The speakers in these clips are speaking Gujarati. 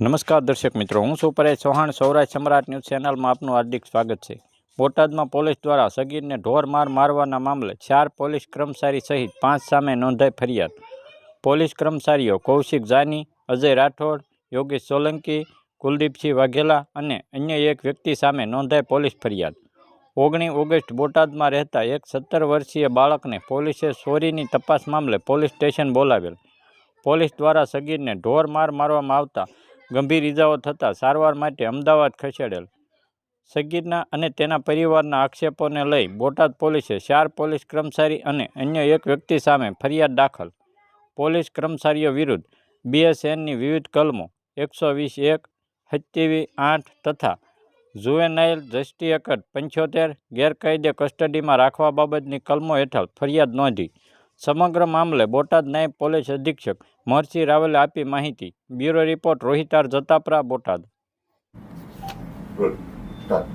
નમસ્કાર દર્શક મિત્રો, હું સુપરેશ ચૌહાણ, સૌરાષ્ટ્ર સમ્રાટ ન્યૂઝ ચેનલમાં આપનું હાર્દિક સ્વાગત છે. બોટાદમાં પોલીસ દ્વારા સગીરને ઢોર માર મારવાના મામલે ચાર પોલીસ કર્મચારી સહિત પાંચ સામે નોંધાઈ ફરિયાદ. પોલીસ કર્મચારીઓ કૌશિક જાની, અજય રાઠોડ, યોગેશ સોલંકી, કુલદીપસિંહ વાઘેલા અને અન્ય એક વ્યક્તિ સામે નોંધાઈ પોલીસ ફરિયાદ. ઓગણીસ ઓગસ્ટ બોટાદમાં રહેતા એક સત્તર વર્ષીય બાળકને પોલીસે ચોરીની તપાસ મામલે પોલીસ સ્ટેશન બોલાવેલ. પોલીસ દ્વારા સગીરને ઢોર માર મારવામાં આવતા ગંભીર ઇજાઓ થતાં સારવાર માટે અમદાવાદ ખસેડેલ. સગીરના અને તેના પરિવારના આક્ષેપોને લઈ બોટાદ પોલીસે ચાર પોલીસ કર્મચારી અને અન્ય એક વ્યક્તિ સામે ફરિયાદ દાખલ. પોલીસ કર્મચારીઓ વિરુદ્ધ બીએસએનની વિવિધ કલમો એકસો વીસ એક હત્યાવી આઠ તથા જુવેનાઇલ જસ્ટી એકટ પંચોતેર ગેરકાયદે કસ્ટડીમાં રાખવા બાબતની કલમો હેઠળ ફરિયાદ નોંધી. સમગ્ર મામલે બોટાદ નાયબ પોલીસ અધિક્ષક મહર્ષિ રાવલે આપી માહિતી. Bureau report, Rohitar, Jatapara, Botad. Roll start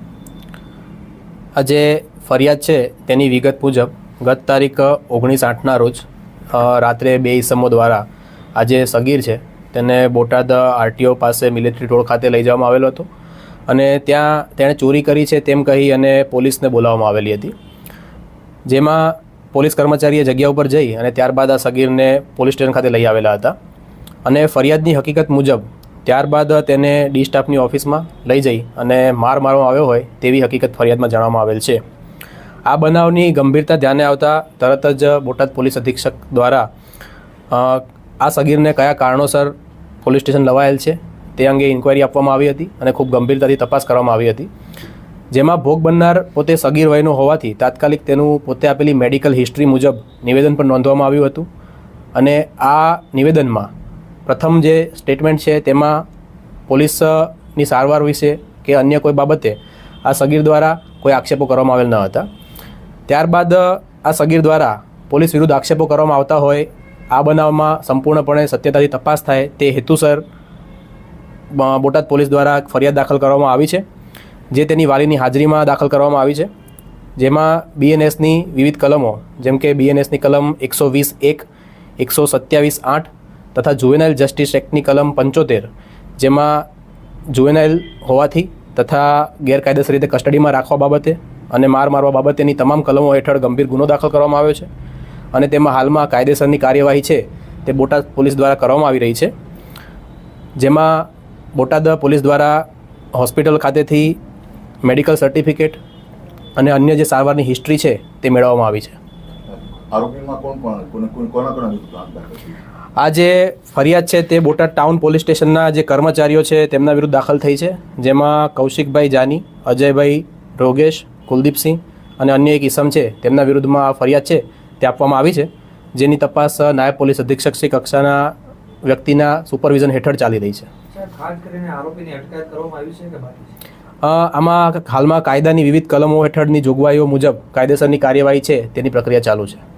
આ જે ફરિયાદ છે તેની વિગત મુજબ ગત તારીખ ઓગણીસ આઠના રોજ રાત્રે બે ઇસમો દ્વારા આજે સગીર છે તેને બોટાદ આરટીઓ પાસે મિલિટરી ટોળ ખાતે લઈ જવામાં આવેલો હતો અને ત્યાં તેણે ચોરી કરી છે તેમ કહી અને પોલીસને બોલાવવામાં આવેલી હતી. જેમાં પોલીસ કર્મચારીએ જગ્યા ઉપર જઈ અને ત્યારબાદ આ સગીરને પોલીસ સ્ટેશન ખાતે લઈ આવેલા હતા. અને ફરિયાદની હકીકત મુજબ, ત્યારબાદ તેને ડી સ્ટાફની ઓફિસમાં લઈ જઈ અને માર મારવામાં આવ્યો હોય તેવી હકીકત ફરિયાદમાં જણાવવામાં આવેલ છે. આ બનાવની ગંભીરતા ધ્યાને આવતા તરત જ બોટાદ પોલીસ અધિક્ષક દ્વારા આ સગીરને કયા કારણોસર પોલીસ સ્ટેશન લવાયેલ છે તે અંગે ઇન્ક્વાયરી આપવામાં આવી હતી અને ખૂબ ગંભીરતાથી તપાસ કરવામાં આવી હતી. જેમાં ભોગ બનનાર પોતે સગીર વયનો હોવાથી તાત્કાલિક તેનું પોતે આપેલી મેડિકલ હિસ્ટ્રી મુજબ નિવેદન પણ નોંધવામાં આવ્યું હતું. અને આ નિવેદનમાં પ્રથમ જે સ્ટેટમેન્ટ છે તેમાં પોલીસની સારવાર વિશે કે અન્ય કોઈ બાબતે આ સગીર દ્વારા કોઈ આક્ષેપો કરવામાં આવેલ ન હતા. ત્યારબાદ આ સગીર દ્વારા પોલીસ વિરુદ્ધ આક્ષેપો કરવામાં આવતા હોય, આ બનાવમાં સંપૂર્ણપણે સત્યતાથી તપાસ થાય તે હેતુસર બોટાદ પોલીસ દ્વારા ફરિયાદ દાખલ કરવામાં આવી છે. જે તેની વાલીની હાજરીમાં દાખલ કરવામાં આવી છે, જેમાં બીએનએસની વિવિધ કલમો, જેમ કે બીએનએસની કલમ એકસો વીસ એક, એકસો સત્યાવીસ આઠ તથા જુવેનાઇલ જસ્ટિસ એક્ટની કલમ પંચોતેર, જેમાં જુવેનાઇલ હોવાથી તથા ગેરકાયદેસર રીતે કસ્ટડીમાં રાખવા બાબતે અને માર મારવા બાબતેની તમામ કલમો હેઠળ ગંભીર ગુનો દાખલ કરવામાં આવ્યો છે અને તેમાં હાલમાં કાયદેસરની કાર્યવાહી છે તે બોટાદ પોલીસ દ્વારા કરવામાં આવી રહી છે. જેમાં બોટાદ પોલીસ દ્વારા હોસ્પિટલ ખાતેથી મેડિકલ સર્ટિફિકેટ અને અન્ય જે સારવારની હિસ્ટ્રી છે તે મેળવવામાં આવી છે. આરોપીમાં કોણ કોણ કોને કોણ કોના કોના વિરુદ્ધ ગુનો દાખલ થયો? આ જે ફરિયાદ છે તે બોટાદ ટાઉન પોલીસ સ્ટેશનના જે કર્મચારીઓ છે તેમના વિરુદ્ધ દાખલ થઈ છે જેમાં કૌશિકભાઈ જાની અજયભાઈ રોગેશ કુલદીપસિંહ અને અન્ય એક ઈસમ છે તેમના વિરુદ્ધમાં આ ફરિયાદ છે તે આપવામાં આવી છે જેની તપાસ નાયબ પોલીસ અધિક્ષક શ્રી કક્ષાના વ્યક્તિના સુપરવિઝન હેઠળ ચાલી રહી છે. ખાસ કરીને આરોપીની અટકાયત કરવામાં આવી છે કે બાકી આમાં હાલમાં કાયદાની વિવિધ કલમો હેઠળની જોગવાઈઓ મુજબ કાયદેસરની કાર્યવાહી છે, તેની પ્રક્રિયા ચાલુ છે.